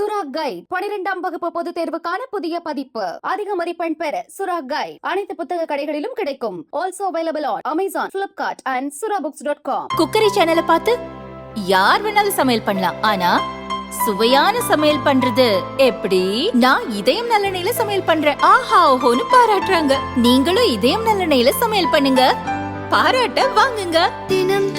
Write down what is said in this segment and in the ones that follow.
சுரா கைட் பனிரெண்டாம் வகுப்பு பொதுத் தேர்வுக்கான புதிய பதிப்பு. அதிக மதிப்பெண் பெற சுரா கைட் அனைத்து புத்தக கடைகளிலும் கிடைக்கும். Also available on Amazon Flipkart and Sura books dot com cookery சேனலை பார்த்து யார் வேணாலும் சமையல் பண்ணலாம். ஆனா சுவையான சமையல் பண்றது எப்படி? நான் இதயம் நல்லெண்ணெயில சமையல் பண்றேன். ஆஹா ஓஹோன்னு பாராட்டுறாங்க. நீங்களும் இதயம் நல்லெண்ணெயில சமையல் பண்ணுங்க. பாராட்ட வாங்குங்க. தினம்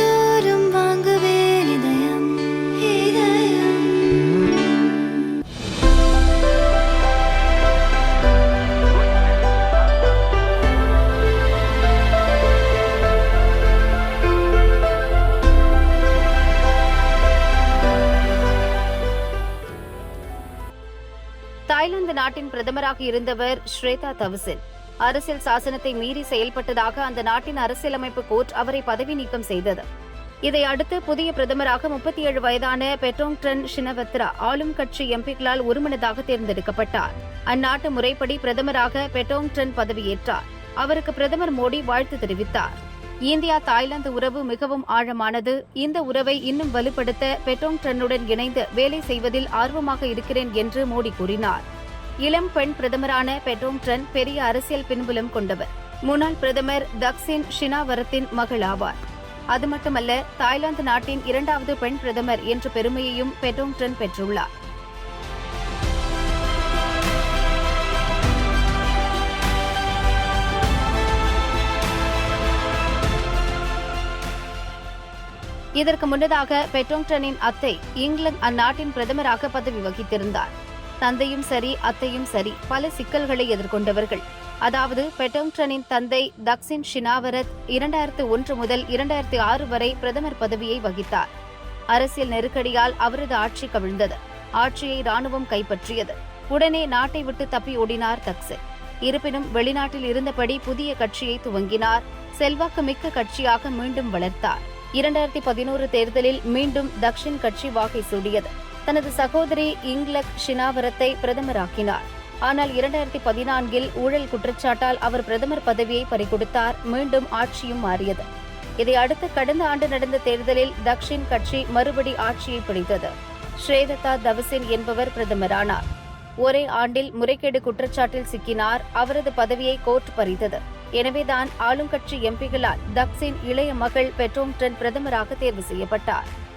தாய்லாந்து நாட்டின் பிரதமராக இருந்தவர் ஸ்ரேதா தவசின். அரசியல் சாசனத்தை மீறி செயல்பட்டதாக அந்த நாட்டின் அரசியலமைப்பு கோர்ட் அவரை பதவி நீக்கம் செய்தது. இதை அடுத்து புதிய பிரதமராக முப்பத்தி ஏழு வயதான பெட்டோங்டன் ஷினவத்ரா ஆளும் கட்சி எம்பிக்களால் ஒருமனதாக தேர்ந்தெடுக்கப்பட்டார். அந்நாட்டு முறைப்படி பிரதமராக பெட்டோங்டன் பதவியேற்றார். அவருக்கு பிரதமர் மோடி வாழ்த்து தெரிவித்தார். இந்தியா தாய்லாந்து உறவு மிகவும் ஆழமானது. இந்த உறவை இன்னும் வலுப்படுத்த பெட்டோங் ட்ரனுடன் இணைந்து வேலை செய்வதில் ஆர்வமாக இருக்கிறேன் என்று மோடி கூறினார். இளம் பெண் பிரதமரான பெட்டோங் ட்ரன் பெரிய அரசியல் பின்புலம் கொண்டவர். முன்னாள் பிரதமர் தக்சின் ஷினாவரத்தின் மகள் ஆவார். அது மட்டுமல்ல தாய்லாந்து நாட்டின் இரண்டாவது பெண் பிரதமர் என்ற பெருமையையும் பெட்டோங் ட்ரன் பெற்றுள்ளார். இதற்கு முன்னதாக பெட்டோங்டனின் அத்தை இங்கிலாந்து அந்நாட்டின் பிரதமராக பதவி வகித்திருந்தார். தந்தையும் சரி அத்தையும் சரி பல சிக்கல்களை எதிர்கொண்டவர்கள். அதாவது பெட்டோங்டனின் தந்தை தக்சின் ஷினாவரத் இரண்டாயிரத்து ஒன்று முதல் இரண்டாயிரத்து ஆறு வரை பிரதமர் பதவியை வகித்தார். அரசியல் நெருக்கடியால் அவரது ஆட்சி கவிழ்ந்தது. ஆட்சியை ராணுவம் கைப்பற்றியது. உடனே நாட்டை விட்டு தப்பி ஓடினார் தக்சின் இருப்பினும் வெளிநாட்டில் இருந்தபடி புதிய கட்சியை துவங்கினார். செல்வாக்கு மிக்க கட்சியாக மீண்டும் வளர்த்தார். இரண்டாயிரத்தி பதினோரு தேர்தலில் மீண்டும் தக்ஷின் கட்சி வாகை சூடியது. தனது சகோதரி இங்லக் ஷினாவரத்தை பிரதமராக்கினார். ஆனால் இரண்டாயிரத்தி பதினான்கில் ஊழல் குற்றச்சாட்டால் அவர் பிரதமர் பதவியை பறிகொடுத்தார் மீண்டும் ஆட்சியும் மாறியது. இதை அடுத்து கடந்த ஆண்டு நடந்த தேர்தலில் தக்ஷின் கட்சி மறுபடி ஆட்சியை பிடித்தது. ஸ்ரேதத்தா தவசின் என்பவர் பிரதமரானார். ஒரே ஆண்டில் முறைகேடு குற்றச்சாட்டில் சிக்கினார். அவரது பதவியை கோர்ட் பறித்தது. எனவேதான் ஆளுங்கட்சி எம்பிகளால் தக்சின் இளைய மகள் பெட்ரோங்டன் பிரதமராக தேர்வு செய்யப்பட்டார்.